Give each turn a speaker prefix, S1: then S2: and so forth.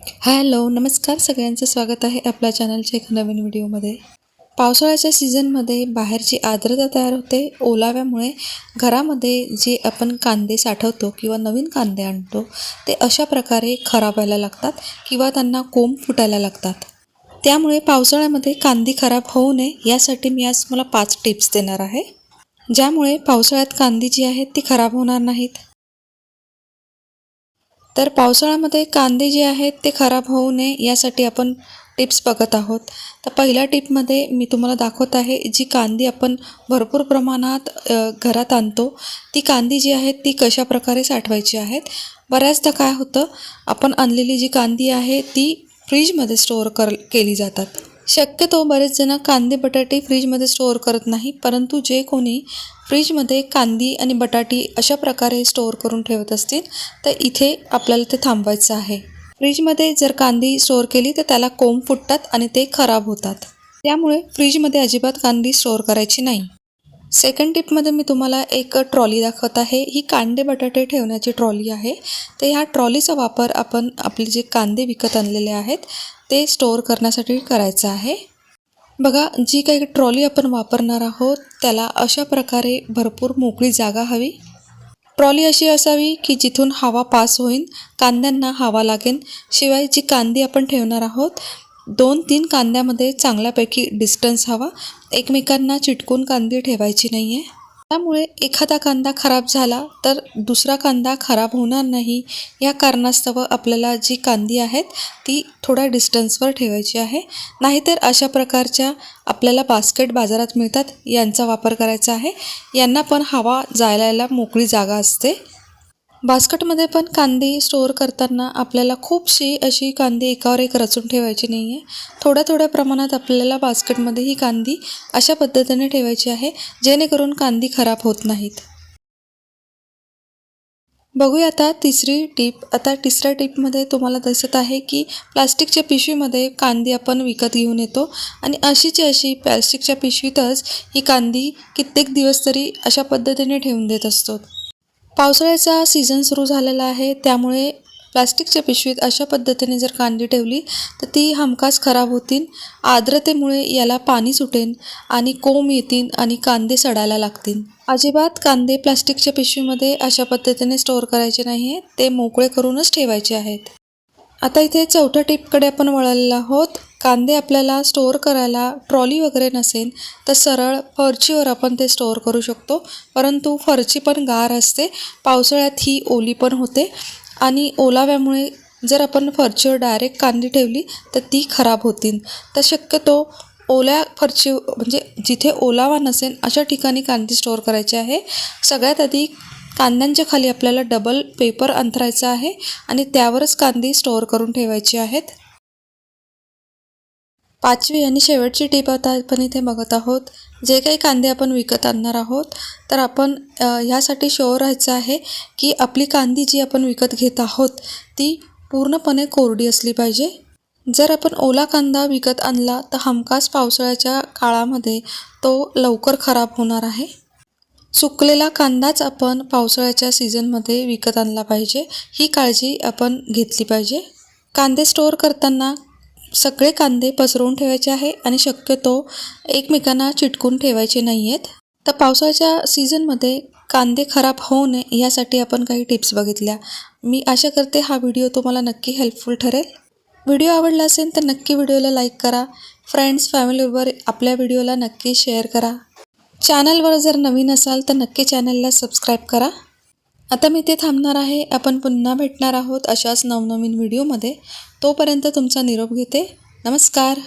S1: Hello नमस्कार. सगळ्यांचं स्वागत आहे आपल्या चॅनलच्या एका नवीन व्हिडिओमध्ये. पावसाळ्याच्या सीझनमध्ये बाहेरची आर्द्रता तयार होते. ओलाव्यामुळे घरामध्ये जे आपण कांदे साठवतो किंवा नवीन कांदे आणतो ते अशा प्रकारे खराब व्हायला लागतात किंवा त्यांना कोंब फुटायला लागतात. त्यामुळे पावसाळ्यामध्ये कांदी खराब होऊ नये यासाठी मी आज मला पाच टिप्स देणार आहे. ज्यामुळे पावसाळ्यात कांदी जी आहेत ती खराब होणार नाहीत. तर पावसाळ्यामध्ये कांदे जे आहेत ते खराब होऊ नये यासाठी आपण टिप्स बघत आहोत. तर पहिल्या टिपमध्ये मी तुम्हाला दाखवत आहे जी कांदी आपण भरपूर प्रमाणात घरात आणतो. ती कांदी जी आहेत ती कशा प्रकारे साठवायची आहेत? बऱ्याचदा काय होतं आपण आणलेली जी कांदी आहे ती फ्रीजमध्ये स्टोअर कर केली जातात. शक्यतो बरेच जण कांदे बटाटे फ्रीजमध्ये स्टोअर करत नाही परंतु जे कोणी फ्रीजमध्ये कांदी आणि बटाटी अशा प्रकारे स्टोअर करून ठेवत असतील तर इथे आपल्याला ते थांबवायचं आहे. फ्रीजमध्ये जर कांदी स्टोअर केली तर त्याला कोंब फुटतात आणि ते खराब होतात. त्यामुळे फ्रीजमध्ये अजिबात कांदी स्टोअर करायची नाही. सेकंड टिपमध्ये मी तुम्हाला एक ट्रॉली दाखवत आहे. ही कांदे बटाटे ठेवण्याची ट्रॉली आहे. तर ह्या ट्रॉलीचा वापर आपण आपले जे कांदे विकत आणलेले आहेत ते स्टोअर करण्यासाठी करायचं आहे. बघा जी काही ट्रॉली आपण वापरणार आहोत त्याला अशा प्रकारे भरपूर मोकळी जागा हवी. ट्रॉली अशी असावी की जिथून हवा पास होईल कांद्यांना हवा लागेल शिवाय जी कांदी आपण ठेवणार आहोत दोन तीन कांद्यामध्ये चांगल्यापैकी डिस्टन्स हवा. एकमेकांना चिटकून कांदी ठेवायची नाही आहे त्यामुळे एखादा कांदा खराब झाला तर दुसरा कांदा खराब होणार नाही. या कारणास्तव आपल्याला जी कांदी आहेत ती थोड्या डिस्टन्सवर ठेवायची आहे. नाहीतर अशा प्रकारच्या आपल्याला बास्केट बाजारात मिळतात यांचा वापर करायचा आहे. यांना पण हवा जायला मोकळी जागा असते. बास्केटमध्ये पण कांदी स्टोअर करताना आपल्याला खूपशी अशी कांदी एकावर एक रचून ठेवायची नाही आहे थोड्या थोड्या प्रमाणात आपल्याला बास्केटमध्ये ही कांदी अशा पद्धतीने ठेवायची आहे जेणेकरून कांदी खराब होत नाहीत. बघूया आता तिसरी टीप. आता तिसऱ्या टीपमध्ये तुम्हाला दिसत आहे की प्लास्टिकच्या पिशवीमध्ये कांदी आपण विकत घेऊन येतो आणि अशीची अशी प्लास्टिकच्या पिशवीतच ही कांदी कित्येक दिवस तरी अशा पद्धतीने ठेवून देत असतो. पावसाळ्याचा सीझन सुरू झालेला आहे. त्यामुळे प्लास्टिकच्या पिशवीत अशा पद्धतीने जर कांदी ठेवली तर ती हमखास खराब होतील. आर्द्रतेमुळे याला पाणी सुटेन आणि कोंब येतील आणि कांदे सडायला लागतील. अजिबात कांदे प्लास्टिकच्या पिशवीमध्ये अशा पद्धतीने स्टोअर करायचे नाही आहे ते मोकळे करूनच ठेवायचे आहेत. आता इथे चौथ्या टिपकडे आपण वळलेलो आहोत. कांदे आपल्याला स्टोअर करायला ट्रॉली वगैरे नसेल तर सरळ फरचीवर आपण ते स्टोअर करू शकतो. परंतु फरची पण गार असते. पावसाळ्यात ही ओली पण होते. आणि ओलाव्यामुळे जर आपण फरचीवर डायरेक्ट कांदी ठेवली तर ती खराब होतील. तर शक्यतो ओल्या फरची म्हणजे जिथे ओलावा नसेल अशा ठिकाणी कांदी स्टोअर करायची आहे. सगळ्यात आधी कांद्यांच्या खाली आपल्याला डबल पेपर अंतरायचा आहे आणि त्यावरच कांदी स्टोअर करून ठेवायची आहेत. पाचवी आणि शेवटची टीप आता आपण इथे बघत आहोत. जे काही कांदे आपण विकत आणणार आहोत तर आपण ह्यासाठी शुअर राहायचं आहे की आपली कांदी जी आपण विकत घेत आहोत ती पूर्णपणे कोरडी असली पाहिजे. जर आपण ओला कांदा विकत आणला तर हमखास पावसाळ्याच्या काळामध्ये तो लवकर खराब होणार आहे. सुकलेला कांदाच आपण पावसाळ्याच्या सीझनमध्ये विकत आणला पाहिजे. ही काळजी आपण घेतली पाहिजे. कांदे स्टोअर करताना सगळे कांदे पसरवून ठेवायचे आहे आणि शक्यतो एकमेकांना चिटकून ठेवायचे नाही आहेत तर पावसाळ्याच्या सीझनमध्ये कांदे खराब होऊ नये यासाठी आपण काही टिप्स बघितल्या. मी आशा करते हा व्हिडिओ तुम्हाला नक्की हेल्पफुल ठरेल. व्हिडिओ आवडला असेल तर नक्की व्हिडिओला लाईक करा. फ्रेंड्स फॅमिलीबरोबर आपल्या व्हिडिओला नक्की शेअर करा. चॅनलवर जर नवीन असाल तर नक्की चॅनलला सबस्क्राईब करा. आता मी ते थांबणार आहे. आपण पुन्हा भेटणार आहोत अशाच नवनवीन व्हिडिओमध्ये. तोपर्यंत तुमचा निरोप घेते. नमस्कार.